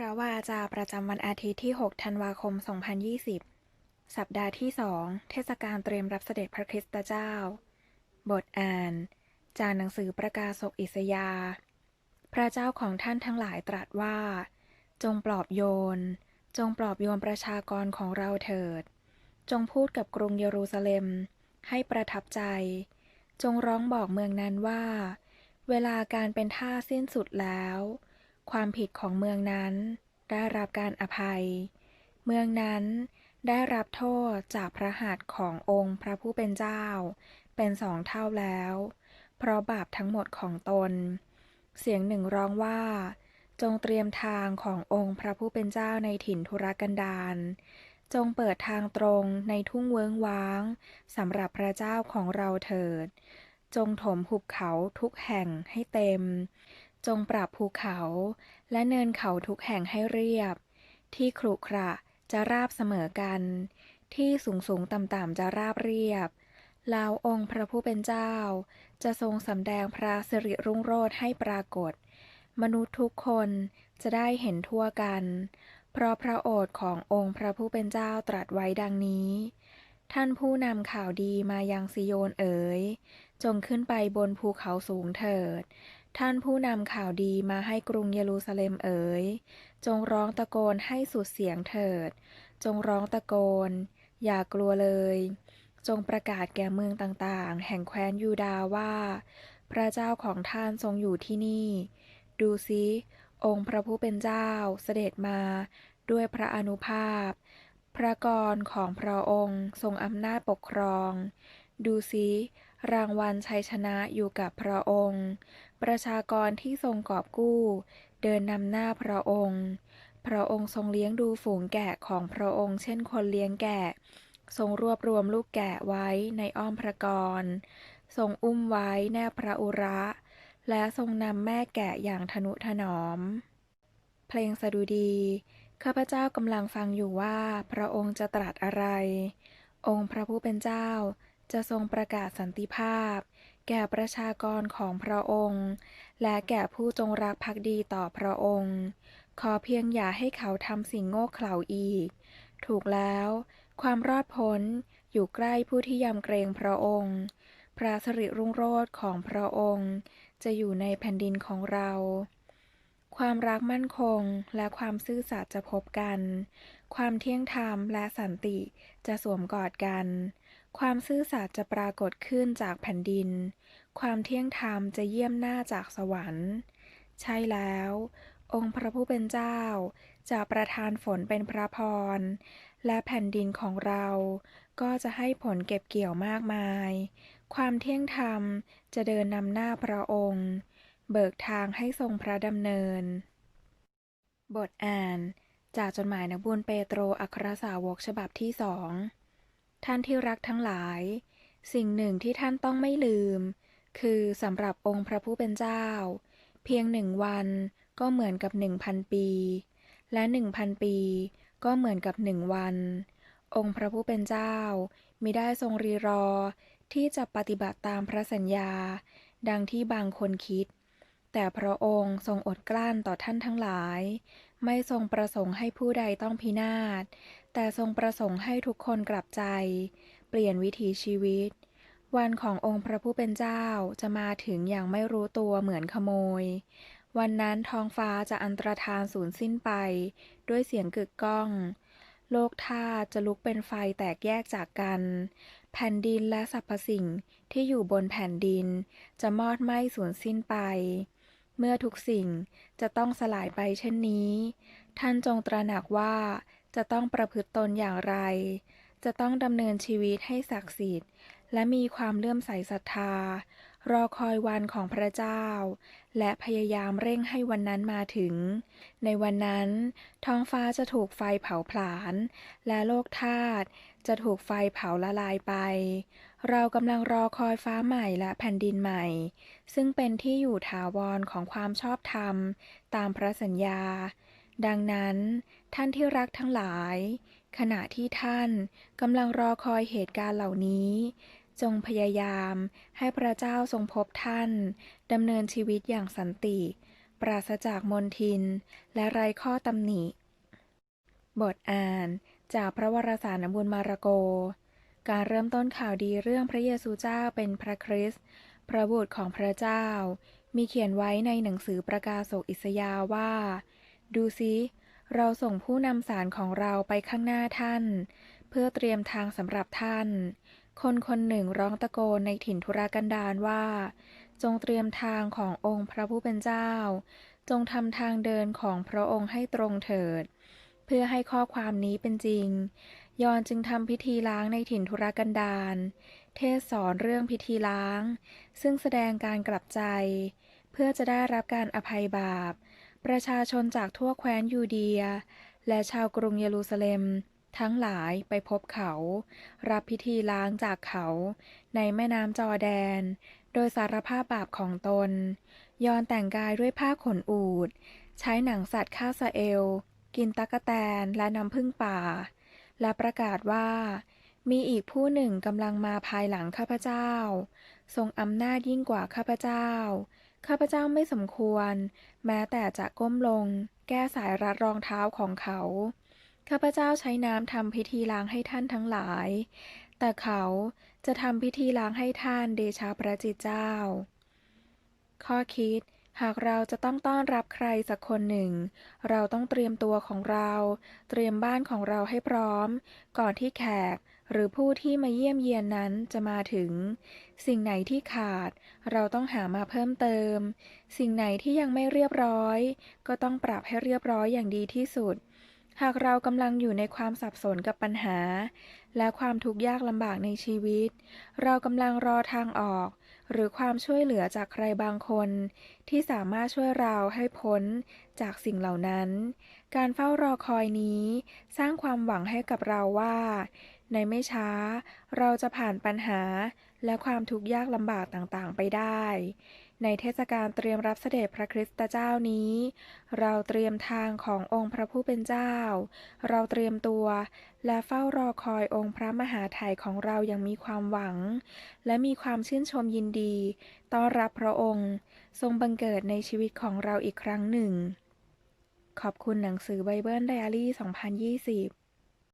พระวาจาประจำวันอาทิตย์ที่ 6 ธันวาคม 2020 สัปดาห์ที่ 2 เทศกาลเตรียมรับเสด็จพระคริสตเจ้า บทอ่าน จากหนังสือประกาศกอิสยา พระเจ้าของท่านทั้งหลายตรัสว่า จงปลอบโยน จงปลอบโยนประชากรของเราเถิด จงพูดกับกรุงเยรูซาเล็ม ให้ประทับใจ จงร้องบอกเมืองนั้นว่า เวลาการเป็นท่าสสิ้นสุดแล้ว ความผิดของเมืองนั้น ได้รับการอภัย เมืองนั้นได้รับโทษจากพระหัตถ์ขององค์พระผู้เป็นเจ้า เป็นสองเท่าแล้ว เพราะบาปทั้งหมดของตน เสียงหนึ่งร้องว่า จงเตรียมทางขององค์พระผู้เป็นเจ้าในถิ่นทุรกันดารจงเปิดทางตรงในทุ่งเวิ้งว้างสำหรับพระเจ้าของเราเถิด จงถมหุบเขาทุกแห่งให้เต็ม จงปรับภูเขา และเนินเขาทุกแห่งให้เรียบ ที่ขรุขระจะราบเสมอกัน ที่สูงสูงต่ำต่ำๆจะราบเรียบแล้วองค์พระผู้เป็นเจ้า จะทรงสำแดงพระสิริรุ่งโรจน์ให้ปรากฏ มนุษย์ทุกคนจะได้เห็นทั่วกัน เพราะพระโอษฐ์ขององค์พระผู้เป็นเจ้าตรัสไว้ดังนี้ ท่านผู้นำข่าวดีมายังซิโยนเอ๋ย จงขึ้นไปบนภูเขาสูงเถิด ท่านผู้นำข่าวดีมาให้กรุงเยรูซาเล็มเอ๋ย จงร้องตะโกนให้สุดเสียงเถิด จงร้องตะโกน อย่ากลัวเลย จงประกาศแก่เมืองต่างๆ แห่งแคว้นยูดาห์ว่า พระเจ้าของท่านทรงอยู่ที่นี่ ดูซิ องค์พระผู้เป็นเจ้าเสด็จมาด้วยพระอนุภาพ พระกรของพระองค์ทรงอำนาจปกครอง ดูซิ รางวัลชัยชนะอยู่กับพระองค์ ประชากรที่ทรงกอบกู้ เดินนำหน้าพระองค์ พระองค์ทรงเลี้ยงดูฝูงแกะของพระองค์ เช่นคนเลี้ยงแกะ ทรงรวบรวมลูกแกะไว้ในอ้อมพระกร ทรงอุ้มไว้แนบพระอุระ และทรงนำแม่แกะอย่างทนุถนอม เพลงสดุดี ข้าพเจ้ากำลังฟังอยู่ว่าพระองค์จะตรัสอะไร องค์พระผู้เป็นเจ้า จะทรงประกาศสันติภาพ แก่ประชากรของพระองค์ และแก่ผู้จงรักภักดีต่อพระองค์ ขอเพียงอย่าให้เขาทำสิ่งโง่เขลาอีก ถูกแล้ว ความรอดพ้นอยู่ใกล้ผู้ที่ยำเกรงพระองค์ พระสิริรุ่งโรจน์ของพระองค์ จะอยู่ในแผ่นดินของเรา ความรักมั่นคงและความซื่อสัตย์จะพบกัน ความเที่ยงธรรมและสันติจะสวมกอดกัน ความซื่อสัตย์จะปรากฏขึ้นจากแผ่นดิน ความเที่ยงธรรมจะเยี่ยมหน้าจากสวรรค์ ใช่แล้ว องค์พระผู้เป็นเจ้า จะประทานฝนเป็นพระพร และแผ่นดินของเรา ก็จะให้ผลเก็บเกี่ยวมากมาย ความเที่ยงธรรมจะเดินนำหน้าพระองค์ เบิกทางให้ทรงพระดำเนิน บทอ่าน จากจดหมายนบุญเปโตรอัครสาวกฉบับที่สอง ท่านที่รักทั้งหลาย สิ่งหนึ่งที่ท่านต้องไม่ลืม คือสำหรับองค์พระผู้เป็นเจ้า เพียงหนึ่งวันก็เหมือนกับหนึ่งพันปี และหนึ่งพันปีก็เหมือนกับหนึ่งวัน องค์พระผู้เป็นเจ้ามิได้ทรงรีรอที่จะปฏิบัติตามพระสัญญา ดังที่บางคนคิด แต่พระองค์ทรงอดกลั้นต่อท่านทั้งหลาย ไม่ทรงประสงค์ให้ผู้ใดต้องพินาศ แต่ทรงประสงค์ให้ทุกคนกลับใจ เปลี่ยนวิถีชีวิต วันขององค์พระผู้เป็นเจ้าจะมาถึงอย่างไม่รู้ตัวเหมือนขโมย วันนั้นท้องฟ้าจะอันตรธานสูญสิ้นไป ด้วยเสียงกึกก้อง โลกธาตุจะลุกเป็นไฟแตกแยกจากกัน แผ่นดินและสรรพสิ่งที่อยู่บนแผ่นดิน จะมอดไหม้สูญสิ้นไป เมื่อทุกสิ่งจะต้องสลายไปเช่นนี้ ท่านจงตระหนักว่าจะต้องประพฤติตนอย่างไร จะต้องดำเนินชีวิตให้ศักดิ์สิทธิ์ และมีความเลื่อมใสศรัทธา รอคอยวันของพระเจ้า และพยายามเร่งให้วันนั้นมาถึง ในวันนั้น ท้องฟ้าจะถูกไฟเผาผลาญ และโลกธาตุจะถูกไฟเผาละลายไป เรากำลังรอคอยฟ้าใหม่และแผ่นดินใหม่ ซึ่งเป็นที่อยู่ถาวรของความชอบธรรม ตามพระสัญญา ดังนั้น ท่านที่รักทั้งหลาย ขณะที่ท่านกำลังรอคอยเหตุการณ์เหล่านี้ จงพยายามให้พระเจ้าทรงพบท่านดำเนินชีวิตอย่างสันติ ปราศจากมนทิน และไร้ข้อตำหนิ บทอ่านจากพระวรสารนบุญมาระโก การเริ่มต้นข่าวดีเรื่องพระเยซูเจ้าเป็นพระคริสต์พระบุตรของพระเจ้า มีเขียนไว้ในหนังสือประกาศกอิสยาว่า ดูสิเราส่งผู้นำสารของเราไปข้างหน้าท่าน เพื่อเตรียมทางสำหรับท่าน คนคนหนึ่งร้องตะโกนในถิ่นทุรกันดารว่า จงเตรียมทางขององค์พระผู้เป็นเจ้า จงทำทางเดินของพระองค์ให้ตรงเถิด เพื่อให้ข้อความนี้เป็นจริง ยอนจึงทำพิธีล้างในถิ่นทุรกันดารเทศสอนเรื่องพิธีล้าง ซึ่งแสดงการกลับใจ เพื่อจะได้รับการอภัยบาป ประชาชนจากทั่วแคว้นยูเดีย และชาวกรุงเยรูซาเล็ม ทั้งหลายไปพบเขา รับพิธีล้างจากเขา ในแม่น้ำจอแดน โดยสารภาพบาปของตน ยอนแต่งกายด้วยผ้าขนอูฐใช้หนังสัตว์ฆ่าซาเอล กินตักะแตนและน้ำผึ้งป่า และประกาศว่า มีอีกผู้หนึ่งกำลังมาภายหลังข้าพเจ้า ทรงอำนาจยิ่งกว่าข้าพเจ้า ข้าพเจ้าไม่สมควร แม้แต่จะก้มลง แก้สายรัดรองเท้าของเขา ข้าพเจ้าใช้น้ำทำพิธีล้างให้ท่านทั้งหลาย แต่เขาจะทำพิธีล้างให้ท่านเดชาพระจิตเจ้า ข้อคิด หากเราจะต้องต้อนรับใครสักคนหนึ่ง เราต้องเตรียมตัวของเรา เตรียมบ้านของเราให้พร้อม ก่อนที่แขกหรือผู้ที่มาเยี่ยมเยียนนั้นจะมาถึง สิ่งไหนที่ขาด เราต้องหามาเพิ่มเติม สิ่งไหนที่ยังไม่เรียบร้อย ก็ต้องปรับให้เรียบร้อยอย่างดีที่สุด หากเรากำลังอยู่ในความสับสนกับปัญหา และความทุกข์ยากลำบากในชีวิต เรากำลังรอทางออก หรือความช่วยเหลือจากใครบางคน ที่สามารถช่วยเราให้พ้นจากสิ่งเหล่านั้น การเฝ้ารอคอยนี้ สร้างความหวังให้กับเราว่า ในไม่ช้า เราจะผ่านปัญหาและความทุกข์ยากลำบากต่างๆ ไปได้ ในเทศกาลเตรียมรับเสด็จพระคริสตเจ้านี้ เราเตรียมทางขององค์พระผู้เป็นเจ้า เราเตรียมตัว และเฝ้ารอคอยองค์พระมหาไถ่ของเราอย่างมีความหวัง และมีความชื่นชมยินดีต้อนรับพระองค์ ทรงบังเกิดในชีวิตของเราอีกครั้งหนึ่ง ขอบคุณหนังสือไบเบิลไดอารี่ 2020